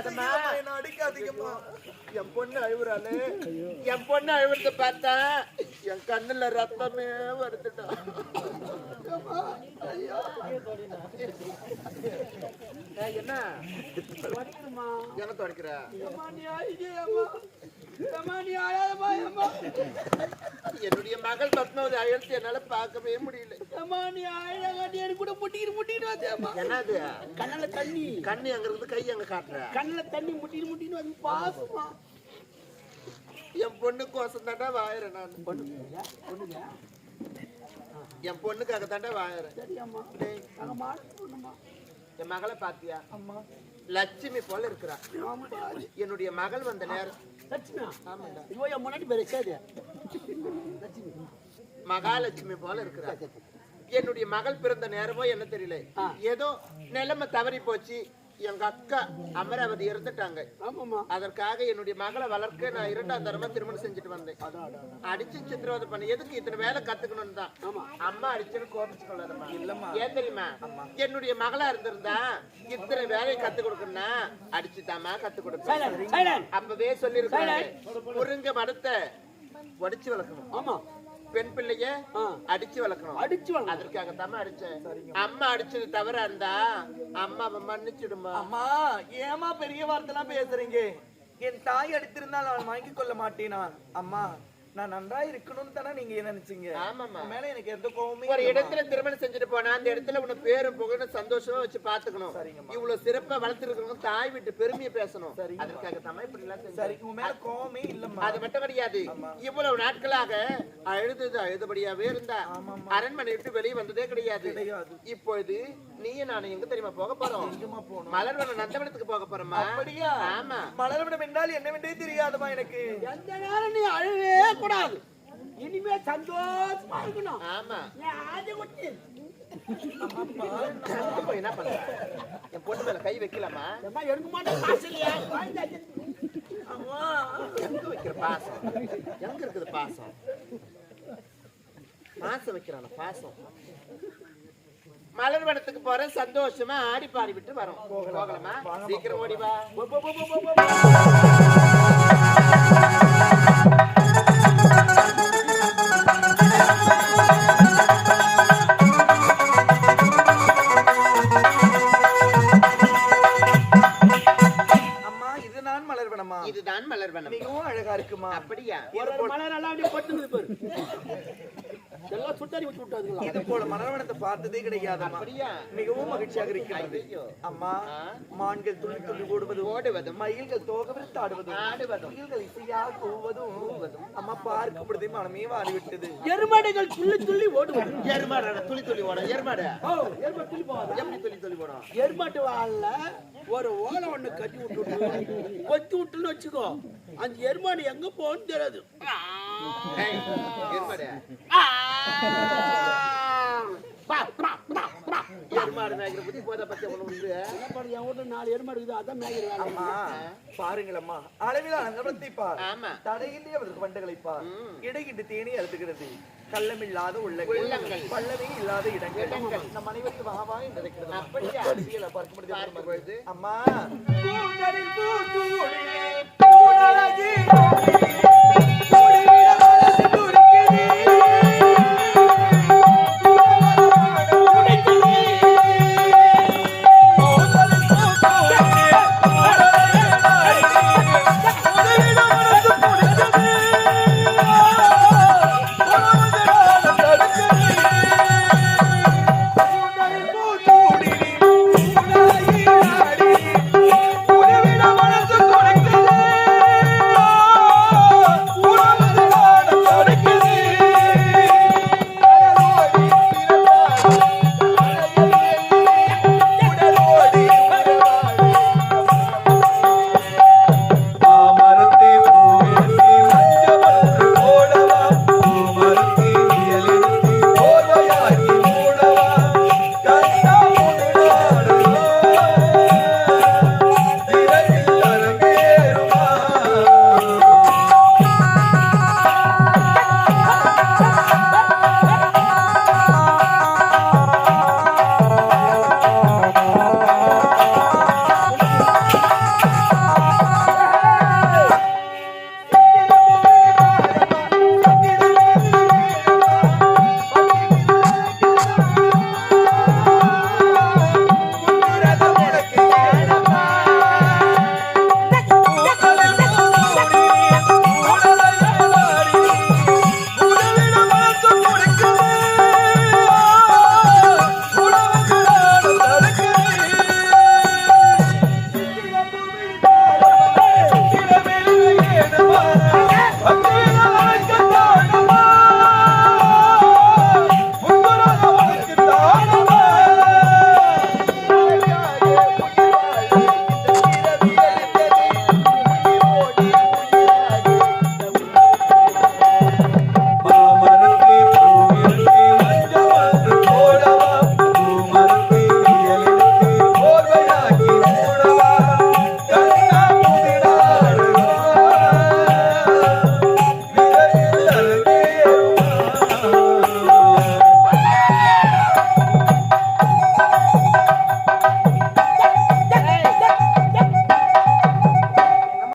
அடிக்காதம்மா. என்ன அடிக்காதீங்கம்மா. என் பொண்ணு அழுவுறாளே. என் பொண்ணு அழுவுறத பார்த்தா என் கண்ணுல ரத்தமே வருதுடா. என்ன? என்ன துடைக்கிற என்னுடைய மகள் பத்மாவதி அழுத்து என்னால பார்க்கவே முடியல. கூட முட்டிக்கிட்டு முட்டிக்கிட்டு வந்தேம்மா என்னது? கண்ணுல தண்ணி. கண்ணு எங்க இருக்குது கை காட்டுற? கண்ணுல தண்ணி முட்டின்னு முட்டின்னு வந்து பாசமா. என் பொண்ணு கோசம் தாண்டா வாயிறேன் நான். பொண்ணுங்க என் பொண்ணுக்காக தாண்டா வாயிறேன். சரியாம்மா. பொண்ணுமா? என் மகளை பாத்தியா? லட்சுமி போல இருக்கிறா. என்னுடைய மகள் வந்த நேரம். மகாலட்சுமி போல இருக்கிறா. என்னுடைய மகள் பிறந்த நேரமோ என்ன தெரியல. ஏதோ நிலைமை தவறி போச்சு. எங்க அக்கா அமராவதி இறந்துட்டாங்க. ஆமாம்மா. அதற்காக என்னுடைய மகளை வளர்க்க நான் இரண்டாம் தரமா திருமணம் செஞ்சுட்டு வந்தேன். அடிச்சு சித்திரவதை பண்ண எதுக்கு இத்தனை வேலை கத்துக்கணும் தான். ஆமா. அம்மா அடிச்சுன்னு கோபிச்சு கொள்ளாதம்மா. ஏன் தெரியுமா? என்னுடைய மகளா இருந்திருந்தா இத்தனை வேலையை கத்து கொடுக்கணும்னா அடிச்சுதாம்மா கத்து கொடுப்பேன். அப்பவே சொல்லிருக்காங்க முருங்க மடத்தை உடைச்சு வளர்க்கணும். ஆமா. பெண் பிள்ளைய அடிச்சு வளர்க்கணும். அடிச்சு வாங்க அதற்காக தாம அடிச்சேன் அம்மா அடிச்சது தவறா இருந்தா அம்மாவை மன்னிச்சிடுமா அம்மா ஏமா பெரிய வார்த்தைலாம் பேசுறீங்க? என் தாய் அடித்திருந்தால் நான் வாங்கிக் கொள்ள மாட்டேனா? அம்மா நான் நன்றா இருக்கணும்னு தானே நீங்க என்ன நினைச்சீங்க? ஆமாம்மா. உன் மேல எனக்கு எந்த கோவமே ஒரு. இடத்துல திருமணம் செஞ்சுட்டு போனா அந்த இடத்துல உன்னை பேரும் புகழும் சந்தோஷமா வச்சு பாத்துக்கணும். இவ்வளவு சிறப்பா வளர்த்திருக்கவங்க தாய் விட்டு பெருமையை பேசணும். அதற்காக தாம இப்படி எல்லாம் சரி உன் மேல கோவமே இல்லம்மா. அது மட்டும் கிடையாது இவ்வளவு நாட்களாக அழுதது அழுதபடியாவே இருந்தா. அரண்மனை விட்டு வெளியே வந்ததே கிடையாது. இப்பொழுது நீயும் நானும் எங்க தெரியுமா போக போறோம்? எங்கம்மா போகணும்? மலர்வன நந்தவனத்துக்கு போக போறோமா அப்படியா? ஆமா. மலர்விடம் என்றால் என்னவென்றே தெரியாதம்மா எனக்கு. எந்த நேரம் நீ அழுவே கூடாது இனிமே சந்தோஷமா இருக்கணும். ஆமா. ஆதி குட்டி? என்ன பண்ற என் பொண்ணு மேல கை வைக்கலாமா எடுக்க மாட்டேன் காசு இல்லையா? அம்மா. எங்க வைக்கிற பாசம்? எங்க இருக்குது பாசம்? பாசம் வைக்கிறான பாசம். மலர் வனத்துக்கு போற சந்தோஷமா ஆடி பாடி விட்டு வரோம். போகலாமா. சீக்கிரம் ஓடி இதுதான் மலர் வனம் மிகவும் அழகா இருக்குமா? அப்படியா? ஒரு ஒரு மலை நல்லா அப்படியே பட்டுங்குது பாரு. எல்லாம் சுட்டாரி விட்டு விட்டாதுங்களா? இது போல மலர்வனத்தை பார்த்ததே கிடையாதம்மா அப்படியா? மிகவும் மகிழ்ச்சியாக இருக்கிறது. அம்மா. மான்கள் துள்ளி துள்ளி ஓடுவதும் ஓடுவதும். மயில்கள் தோகவிருத்து ஆடுவதும் ஆடுவதும். குயில்கள் இசையாக கூவதும் அம்மா பார்க்கும் பொழுதே மனமே வாடிவிட்டது எருமாடுகள் துள்ளி துள்ளி ஓடுவாங்க எருமாடு துளி துளி ஓடும் எருமாடு. ஓ எருமாடு துள்ளி போவாதா? எப்படி துளி துளி ஓடும் எருமாட்டு வாழல ஒரு ஓலை ஒண்ணு கட்டி விட்டுட்டு கொத்தி விட்டுன்னு வச்சுக்கோ. அந்த எருமாடு எங்க போகணும்னு தெரியாது. எருமாடு. பாருங்களம்மா. அளவில் அங்கபத்தை பார். தடையின்றி அவருக்கு வண்டுகளை பார். இடையிட்டு தேனி அழுத்துகிறது. கள்ளமில்லாத உள்ளங்கள். பள்ளமே இல்லாத இடங்கள். நம் அனைவருக்கு வாவா என்று இருக்கிறது. பார்க்கும் பொழுது அம்மா.